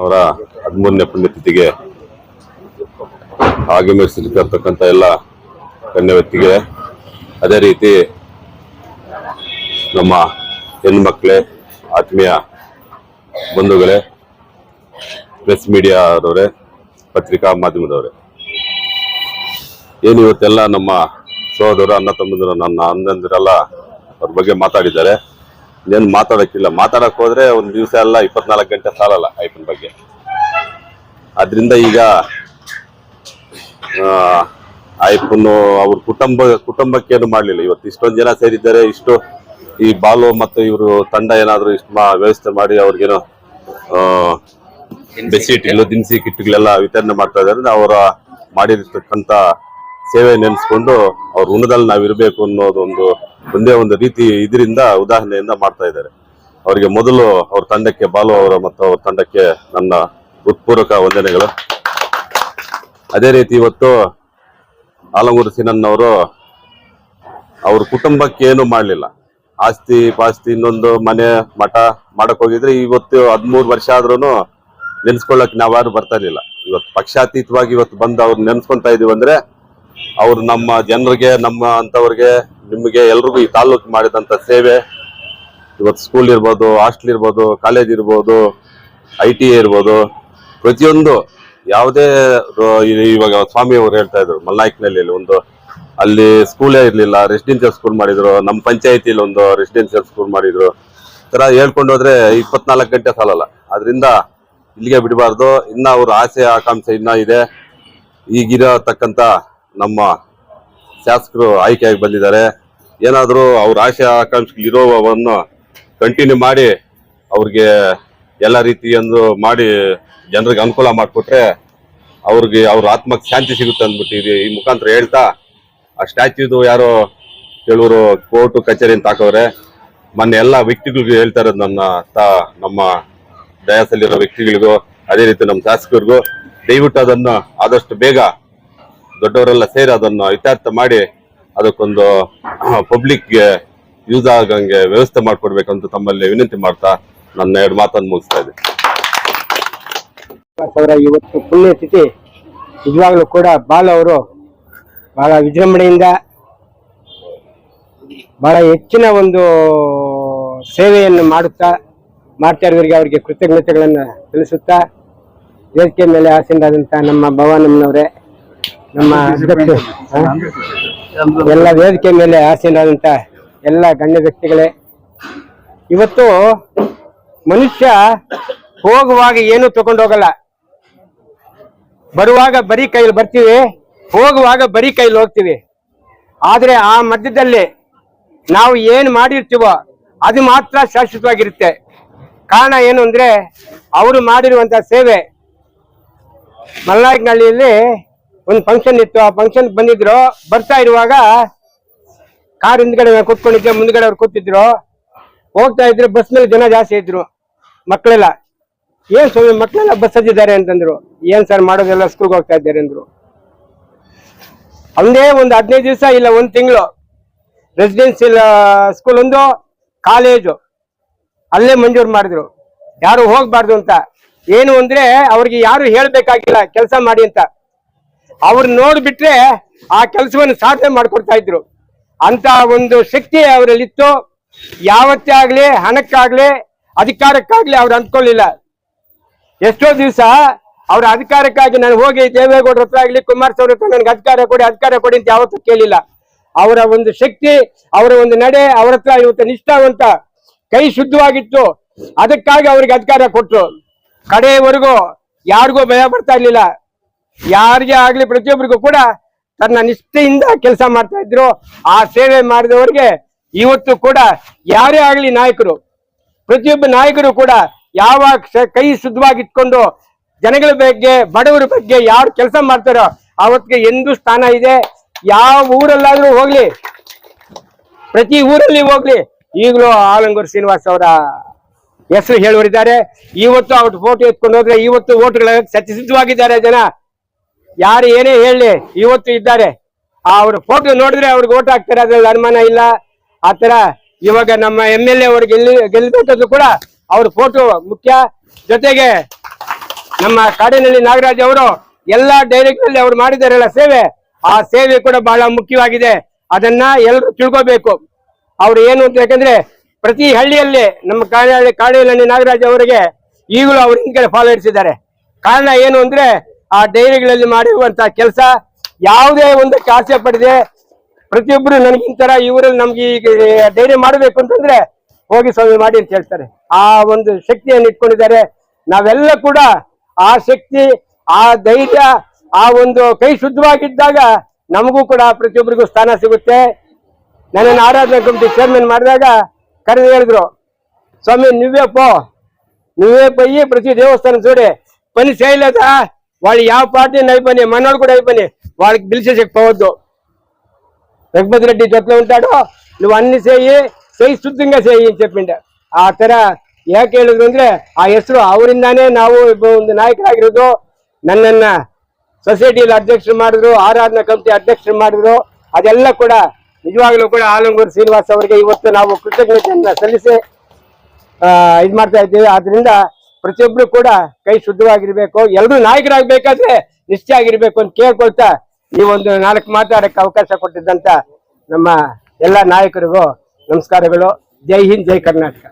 ಅವರ ಹದಿಮೂರನೇ ಪುಣ್ಯತಿಥಿಗೆ ಆಗಮಿಸಿರ್ತಕ್ಕಂಥ ಎಲ್ಲ ಗಣ್ಯ ವ್ಯಕ್ತಿಗೆ ಅದೇ ರೀತಿ ನಮ್ಮ ಹೆಣ್ಮಕ್ಳೇ, ಆತ್ಮೀಯ ಬಂಧುಗಳೇ ಪ್ರೆಸ್ ಮೀಡಿಯಾದವರೇ ಪತ್ರಿಕಾ ಮಾಧ್ಯಮದವರೇ. ಏನು ಇವತ್ತೆಲ್ಲ ನಮ್ಮ ಸಹೋದರ, ಅಣ್ಣ, ತಮ್ಮಂದಿರು ನನ್ನ ಅಣ್ಣಂದಿರೆಲ್ಲ ಅವ್ರ ಬಗ್ಗೆ ಮಾತಾಡಿದ್ದಾರೆ. ಏನು ಮಾತಾಡೋಕ್ಕಿಲ್ಲ. ಮಾತಾಡಕ್ಕೆ ಹೋದ್ರೆ ಒಂದು ದಿವಸ ಅಲ್ಲ ಇಪ್ಪತ್ನಾಲ್ಕು ಗಂಟೆ ಸಾಲಲ್ಲ ಐಪನ್ ಬಗ್ಗೆ. ಅದರಿಂದ ಈಗ ಐಪನ್ನು ಅವ್ರ ಕುಟುಂಬ ಕುಟುಂಬಕ್ಕೇನು ಮಾಡಲಿಲ್ಲ. ಇವತ್ತು ಇಷ್ಟೊಂದು ಜನ ಸೇರಿದ್ದಾರೆ, ಇಷ್ಟು ಈ ಬಾಲು ಮತ್ತು ಇವರು ತಂಡ ಏನಾದರೂ ಇಷ್ಟು ವ್ಯವಸ್ಥೆ ಮಾಡಿ ಅವ್ರಿಗೇನೋ ಬೆಡ್ಶೀಟ್, ಎಲ್ಲ ದಿನಸಿ ಕಿಟ್ಗಳೆಲ್ಲ ವಿತರಣೆ ಮಾಡ್ತಾ ಇದ್ದಾರೆ. ಅವರ ಮಾಡಿರ್ತಕ್ಕಂಥ ಸೇವೆ ನೆನೆಸ್ಕೊಂಡು ಅವ್ರ ಋಣದಲ್ಲಿ ನಾವು ಇರಬೇಕು ಅನ್ನೋದು ಒಂದು ಒಂದೇ ಒಂದು ರೀತಿ ಇದರಿಂದ, ಉದಾಹರಣೆಯಿಂದ ಮಾಡ್ತಾ ಇದ್ದಾರೆ. ಅವರಿಗೆ ಮೊದಲು ಅವ್ರ ತಂಡಕ್ಕೆ ಬಾಲು ಅವರ ಮತ್ತು ಅವ್ರ ತಂಡಕ್ಕೆ ನನ್ನ ಹೃತ್ಪೂರ್ವಕ ವಂದನೆಗಳು. ಅದೇ ರೀತಿ ಇವತ್ತು ಆಲಂಗೂರು ಸಿನನ್ನವರು ಅವ್ರ ಕುಟುಂಬಕ್ಕೆ ಏನು ಮಾಡಲಿಲ್ಲ. ಆಸ್ತಿ ಪಾಸ್ತಿ ಇನ್ನೊಂದು ಮನೆ, ಮಠ ಮಾಡಕ್ ಹೋಗಿದ್ರೆ ಇವತ್ತು ಹದಿಮೂರು ವರ್ಷ ಆದ್ರೂ ನೆನ್ಸ್ಕೊಳ್ಳಕ್ ನಾವ್ಯಾರು ಬರ್ತಾ ಇರ್ಲಿಲ್ಲ. ಇವತ್ತು ಪಕ್ಷಾತೀತವಾಗಿ ಇವತ್ತು ಬಂದು ಅವ್ರು ನೆನ್ಸ್ಕೊಂತ ಇದೀವಿ ಅಂದ್ರೆ ಅವ್ರು ನಮ್ಮ ಜನರಿಗೆ, ನಮ್ಮ ಅಂತವ್ರಿಗೆ, ನಿಮಗೆ ಎಲ್ರಿಗೂ ಈ ತಾಲ್ಲೂಕು ಮಾಡಿದಂತ ಸೇವೆ. ಇವತ್ತು ಸ್ಕೂಲ್ ಇರ್ಬೋದು ಹಾಸ್ಟೆಲ್ ಇರ್ಬೋದು ಕಾಲೇಜ್ ಇರ್ಬೋದು ಐ ಟಿ ಇರ್ಬೋದು. ಪ್ರತಿಯೊಂದು ಯಾವುದೇ ಇವಾಗ ಸ್ವಾಮಿ ಅವರು ಹೇಳ್ತಾ ಇದ್ರು ಮಲ್ನಾಯ್ಕನಲ್ಲಿ ಒಂದು. ಅಲ್ಲಿ ಸ್ಕೂಲೇ ಇರಲಿಲ್ಲ ರೆಸಿಡೆನ್ಷಿಯಲ್ ಸ್ಕೂಲ್ ಮಾಡಿದ್ರು, ನಮ್ಮ ಪಂಚಾಯತಿಲಿ ಒಂದು ರೆಸಿಡೆನ್ಷಿಯಲ್ ಸ್ಕೂಲ್ ಮಾಡಿದ್ರು. ತರ ಹೇಳ್ಕೊಂಡು ಹೋದ್ರೆ ಇಪ್ಪತ್ನಾಲ್ಕು ಗಂಟೆ ಸಾಲಲ್ಲ. ಅದರಿಂದ ಇಲ್ಲಿಗೆ ಬಿಡಬಾರ್ದು. ಇನ್ನ ಅವ್ರ ಆಸೆ, ಆಕಾಂಕ್ಷೆ ಇನ್ನೂ ಇದೆ. ಈಗಿರತಕ್ಕಂತ ನಮ್ಮ ಶಾಸಕರು ಆಯ್ಕೆಯಾಗಿ ಬಂದಿದ್ದಾರೆ. ಏನಾದರೂ ಅವ್ರ ಆಶೆ ಆಕಾಂಕ್ಷೆಗಳು ಇರೋವನ್ನು ಕಂಟಿನ್ಯೂ ಮಾಡಿ ಅವ್ರಿಗೆ ಎಲ್ಲ ರೀತಿಯೊಂದು ಮಾಡಿ ಜನರಿಗೆ ಅನುಕೂಲ ಮಾಡಿಕೊಟ್ರೆ ಅವ್ರಿಗೆ ಅವ್ರ ಆತ್ಮಕ್ಕೆ ಶಾಂತಿ ಸಿಗುತ್ತೆ ಅಂದ್ಬಿಟ್ಟು ಈ ಮುಖಾಂತರ ಹೇಳ್ತಾ ಆ ಸ್ಟ್ಯಾಚ್ಯೂದು ಯಾರೋ ಕೆಲವರು ಕೋರ್ಟು ಕಚೇರಿ ಅಂತ ಮೊನ್ನೆ ಎಲ್ಲ ವ್ಯಕ್ತಿಗಳಿಗೂ ಹೇಳ್ತಾರೆ ನನ್ನ ತಾ ನಮ್ಮ ದಯಾಸಲ್ಲಿರೋ ವ್ಯಕ್ತಿಗಳಿಗೂ, ಅದೇ ರೀತಿ ನಮ್ಮ ಶಾಸಕರಿಗೂ, ದಯವಿಟ್ಟು ಅದನ್ನು ಆದಷ್ಟು ಬೇಗ ದೊಡ್ಡವರೆಲ್ಲ ಸೇರಿ ಅದನ್ನು ಇತ್ಯರ್ಥ ಮಾಡಿ ಅದಕ್ಕೊಂದು ಪಬ್ಲಿಕ್ಗೆ ಯೂಸ್ ಆಗಂಗೆ ವ್ಯವಸ್ಥೆ ಮಾಡಿಕೊಡ್ಬೇಕಂತ ತಮ್ಮಲ್ಲಿ ವಿನಂತಿ ಮಾಡ್ತಾ ನನ್ನ ಎರಡು ಮಾತನ್ನು ಮುಗಿಸ್ತಾ ಇದೆ ಅವರ ಇವತ್ತು ಸ್ಥಿತಿ ನಿಜವಾಗ್ಲೂ ಕೂಡ ಬಾಲ್ ಅವರು ಬಹಳ ವಿಜೃಂಭಣೆಯಿಂದ ಬಹಳ ಹೆಚ್ಚಿನ ಒಂದು ಸೇವೆಯನ್ನು ಮಾಡುತ್ತಾ ಮಾಡ್ತಾ ಇರೋರಿಗೆ ಅವರಿಗೆ ಕೃತಜ್ಞತೆಗಳನ್ನು ತಿಳಿಸುತ್ತಾ, ವೇದಿಕೆ ಮೇಲೆ ಆಸೀನರಾದಂಥ ನಮ್ಮ ಭವಾನಮ್ಮನವರೇ ನಮ್ಮ ಅಧ್ಯಕ್ಷ ಎಲ್ಲ ವೇದಿಕೆ ಮೇಲೆ ಆಸೀನಾದಂಥ ಎಲ್ಲ ಗಣ್ಯ ವ್ಯಕ್ತಿಗಳೇ ಇವತ್ತು ಮನುಷ್ಯ ಹೋಗುವಾಗ ಏನು ತಗೊಂಡೋಗಲ್ಲ ಬರುವಾಗ ಬರೀ ಕೈಲಿ ಬರ್ತೀವಿ ಹೋಗುವಾಗ ಬರೀ ಕೈಲಿ ಹೋಗ್ತೀವಿ. ಆದರೆ ಆ ಮಧ್ಯದಲ್ಲಿ ನಾವು ಏನು ಮಾಡಿರ್ತೀವೋ ಅದು ಮಾತ್ರ ಶಾಶ್ವತವಾಗಿರುತ್ತೆ. ಕಾರಣ ಏನು ಅಂದ್ರೆ ಅವರು ಮಾಡಿರುವಂತ ಸೇವೆ ಮಲ್ನಾಯಕನಹಳ್ಳಿಯಲ್ಲಿ ಒಂದು ಫಂಕ್ಷನ್ ಇತ್ತು. ಆ ಫಂಕ್ಷನ್ ಬಂದಿದ್ರು. ಬರ್ತಾ ಇರುವಾಗ ಕಾರ್ ಹಿಂದ್ಗಡೆ ಕೂತ್ಕೊಂಡಿದ್ದೆ. ಮುಂದ್ಗಡೆ ಅವ್ರು ಕೂತಿದ್ರು. ಹೋಗ್ತಾ ಇದ್ರು. ಬಸ್ ಮೇಲೆ ಜನ ಜಾಸ್ತಿ ಇದ್ರು. ಮಕ್ಕಳೆಲ್ಲ. ಏನ್ ಸ್ವಾಮಿ, ಮಕ್ಕಳೆಲ್ಲ ಬಸ್ ಹತ್ತಿದ್ದಾರೆ ಅಂತಂದ್ರು. ಏನ್ ಸರ್ ಮಾಡೋದೆಲ್ಲ ಸ್ಕೂಲ್ಗೆ ಹೋಗ್ತಾ ಇದ್ದಾರೆ ಅಂದ್ರು. ಒಂದೇ ಒಂದು ಹದಿನೈದು ದಿವಸ ಇಲ್ಲ, ಒಂದು ತಿಂಗಳು. ರೆಸಿಡೆನ್ಸಿಯಲ್ ಸ್ಕೂಲ್ ಒಂದು ಕಾಲೇಜು ಅಲ್ಲೇ ಮಂಜೂರು ಮಾಡಿದ್ರು. ಯಾರು ಹೋಗ್ಬಾರ್ದು ಅಂತ. ಏನು ಅಂದ್ರೆ, ಅವ್ರಿಗೆ ಯಾರು ಹೇಳ್ಬೇಕಾಗಿಲ್ಲ. ಕೆಲಸ ಮಾಡಿ ಅಂತ. ಅವ್ರು ನೋಡ್ಬಿಟ್ರೆ ಆ ಕೆಲಸವನ್ನು ಸಾಧನೆ ಮಾಡ್ಕೊಡ್ತಾ ಇದ್ರು. ಅಂತ ಒಂದು ಶಕ್ತಿ ಅವರಲ್ಲಿತ್ತು. ಯಾವತ್ತೇ ಆಗ್ಲಿ, ಹಣಕ್ಕಾಗ್ಲಿ, ಅಧಿಕಾರಕ್ಕಾಗ್ಲಿ ಅವ್ರು ಅಂದ್ಕೊಳ್ಳಿಲ್ಲ. ಎಷ್ಟೋ ದಿವಸ ಅವ್ರ ಅಧಿಕಾರಕ್ಕಾಗಿ ನಾನು ಹೋಗಿ ದೇವೇಗೌಡರ ಹತ್ರ ಆಗ್ಲಿ ಕುಮಾರಸ್ವಾಮಿ ಹತ್ರ ನನಗೆ ಅಧಿಕಾರ ಕೊಡಿ ಅಧಿಕಾರ ಕೊಡಿ ಅಂತ ಯಾವತ್ತೂ ಕೇಳಿಲ್ಲ. ಅವರ ಒಂದು ಶಕ್ತಿ, ಅವರ ಒಂದು ನಡೆ ಅವ್ರ ಹತ್ರ ಇವತ್ತು ನಿಷ್ಠಾವಂತ, ಕೈ ಶುದ್ಧವಾಗಿತ್ತು. ಅದಕ್ಕಾಗಿ ಅವ್ರಿಗೆ ಅಧಿಕಾರ ಕೊಟ್ಟರು ಕಡೆಯವರೆಗೂ ಯಾರಿಗೂ ಭಯ ಬರ್ತಾ ಇರ್ಲಿಲ್ಲ. ಯಾರಿಗೆ ಆಗ್ಲಿ, ಪ್ರತಿಯೊಬ್ಬರಿಗೂ ಕೂಡ ತನ್ನ ನಿಷ್ಠೆಯಿಂದ ಕೆಲಸ ಮಾಡ್ತಾ ಇದ್ರು, ಆ ಸೇವೆ ಮಾಡಿದವರಿಗೆ ಇವತ್ತು ಕೂಡ ಯಾರೇ ಆಗ್ಲಿ ನಾಯಕರು, ಪ್ರತಿಯೊಬ್ಬ ನಾಯಕರು ಕೂಡ ಯಾವ ಕೈ ಶುದ್ಧವಾಗಿ ಇಟ್ಕೊಂಡು ಜನಗಳ ಬಗ್ಗೆ, ಬಡವರ ಬಗ್ಗೆ ಯಾರು ಕೆಲಸ ಮಾಡ್ತಾರೋ, ಅವತ್ತಿಗೆ ಎಂದು ಸ್ಥಾನ ಇದೆ. ಯಾವ ಊರಲ್ಲಾದ್ರೂ ಹೋಗ್ಲಿ, ಪ್ರತಿ ಊರಲ್ಲಿ ಹೋಗ್ಲಿ, ಈಗಲೂ ಆಲಂಗೂರು ಶ್ರೀನಿವಾಸ್ ಅವರ ಹೆಸರು ಹೇಳುವರಿದ್ದಾರೆ ಇವತ್ತು ಅವ್ರ ಫೋಟೋ ಎತ್ಕೊಂಡು ಹೋದ್ರೆ, ಇವತ್ತು ಓಟ್ಗಳ ಸತ್ಯಸಿದ್ಧವಾಗಿದ್ದಾರೆ ಜನ. ಯಾರು ಏನೇ ಹೇಳಿ ಇವತ್ತು ಇದ್ದಾರೆ. ಅವ್ರ ಫೋಟೋ ನೋಡಿದ್ರೆ ಅವ್ರಿಗೆ ಓಟ್ ಹಾಕ್ತಾರೆ, ಅದ್ರಲ್ಲಿ ಅನುಮಾನ ಇಲ್ಲ. ಆತರ ಇವಾಗ ನಮ್ಮ ಎಂ ಎಲ್ ಎ ಅವ್ರಿಗೆ ಗೆಲ್ಲಿ, ಗೆಲ್ಬೇಕಾದ್ರು ಕೂಡ ಅವ್ರ ಫೋಟೋ ಮುಖ್ಯ. ಜೊತೆಗೆ ನಮ್ಮ ಕಾಡಿನಲ್ಲಿ ನಾಗರಾಜ್ ಅವರು ಎಲ್ಲಾ ಡೈರೆಕ್ಟ್ನಲ್ಲಿ ಅವ್ರು ಮಾಡಿದಾರಲ್ಲ ಸೇವೆ, ಆ ಸೇವೆ ಕೂಡ ಬಹಳ ಮುಖ್ಯವಾಗಿದೆ. ಅದನ್ನ ಎಲ್ಲರೂ ತಿಳ್ಕೋಬೇಕು. ಅವ್ರು ಏನು ಅಂತ ಯಾಕಂದ್ರೆ ಪ್ರತಿ ಹಳ್ಳಿಯಲ್ಲಿ ನಮ್ಮ ಕಾಡಿ ಕಾಡಿನಲ್ಲಿ ನಾಗರಾಜ್ ಅವರಿಗೆ ಈಗಲೂ ಅವ್ರ ಹಿಂದ್ಗಡೆ ಫಾಲೋ ಇಡಿಸಿದ್ದಾರೆ ಕಾರಣ ಏನು ಅಂದ್ರೆ ಆ ಡೈರಿಗಳಲ್ಲಿ ಮಾಡಿರುವಂತಹ ಕೆಲಸ ಯಾವುದೇ ಒಂದು ಕಾಸೆ ಪಡೆದೆ ಪ್ರತಿಯೊಬ್ಬರು ನನಗಿಂತರ ಇವರಲ್ಲಿ ನಮ್ಗೆ ಈಗ ಡೈರಿ ಮಾಡಬೇಕು ಅಂತಂದ್ರೆ ಹೋಗಿ ಸ್ವಾಮಿ ಮಾಡಿ ಅಂತ ಹೇಳ್ತಾರೆ. ಆ ಒಂದು ಶಕ್ತಿಯನ್ನು ಇಟ್ಕೊಂಡಿದ್ದಾರೆ. ನಾವೆಲ್ಲ ಕೂಡ ಆ ಶಕ್ತಿ, ಆ ಧೈರ್ಯ, ಆ ಒಂದು ಕೈ ಶುದ್ಧವಾಗಿದ್ದಾಗ ನಮಗೂ ಕೂಡ ಪ್ರತಿಯೊಬ್ಬರಿಗೂ ಸ್ಥಾನ ಸಿಗುತ್ತೆ. ನನ್ನನ್ನು ಆರಾಧನಾ ಕಮಿಟಿ ಚೇರ್ಮನ್ ಮಾಡಿದಾಗ ಕರೆದು ಹೇಳಿದ್ರು, ಸ್ವಾಮಿ ನೀವೇ ಪೋ, ನೀವೇ ಪ್ರತಿ ದೇವಸ್ಥಾನ ಜೋಡಿ ಪನಿ వాళ్ళు ಯಾವ పార్టీ అయిపోయి మనోడు కూడా అయిపోయి వాళ్ళకి పిలిచే చెప్పవద్దు రఘుపతి రెడ్డి జొట్లో ఉంటాడు నువ్వు అన్ని చేయి చేయి శుద్ధంగా చేయి అని చెప్పిండే ಆ ತರ ಯಾಕೆ ಹೇಳಿದ್ರು ಅಂದ್ರೆ, ಆ ಹೆಸರು ಅವರಿಂದಾನೇ ನಾವು ಒಂದು ನಾಯಕರಾಗಿರೋದು. ನನ್ನನ್ನ ಸೊಸೈಟಿಯಲ್ಲಿ ಅಧ್ಯಕ್ಷರು ಮಾಡಿದ್ರು, ಆರಾಧನಾ ಕಮಿಟಿ ಅಧ್ಯಕ್ಷರು ಮಾಡಿದ್ರು. ಅದೆಲ್ಲ ಕೂಡ ನಿಜವಾಗ್ಲೂ ಕೂಡ ಆಲಂಗೂರು ಶ್ರೀನಿವಾಸ್ ಅವರಿಗೆ ಇವತ್ತು ನಾವು ಕೃತಜ್ಞತೆಯನ್ನ ಸಲ್ಲಿಸಿ ಇದು ಮಾಡ್ತಾ ಇದ್ದೀವಿ. ಆದ್ರಿಂದ ಪ್ರತಿಯೊಬ್ರು ಕೂಡ ಕೈ ಶುದ್ಧವಾಗಿರ್ಬೇಕು. ಎಲ್ರು ನಾಯಕರಾಗಬೇಕಾದ್ರೆ ಆಗಿರ್ಬೇಕು ಅಂತ ಕೇಳ್ಕೊಳ್ತಾ ಈ ಒಂದು ನಾಲ್ಕು ಮಾತಾಡಕ್ಕೆ ಅವಕಾಶ ಕೊಟ್ಟಿದ್ದಂತ ನಮ್ಮ ಎಲ್ಲ ನಾಯಕರಿಗೂ ನಮಸ್ಕಾರಗಳು. ಜೈ ಹಿಂದ್, ಜೈ ಕರ್ನಾಟಕ.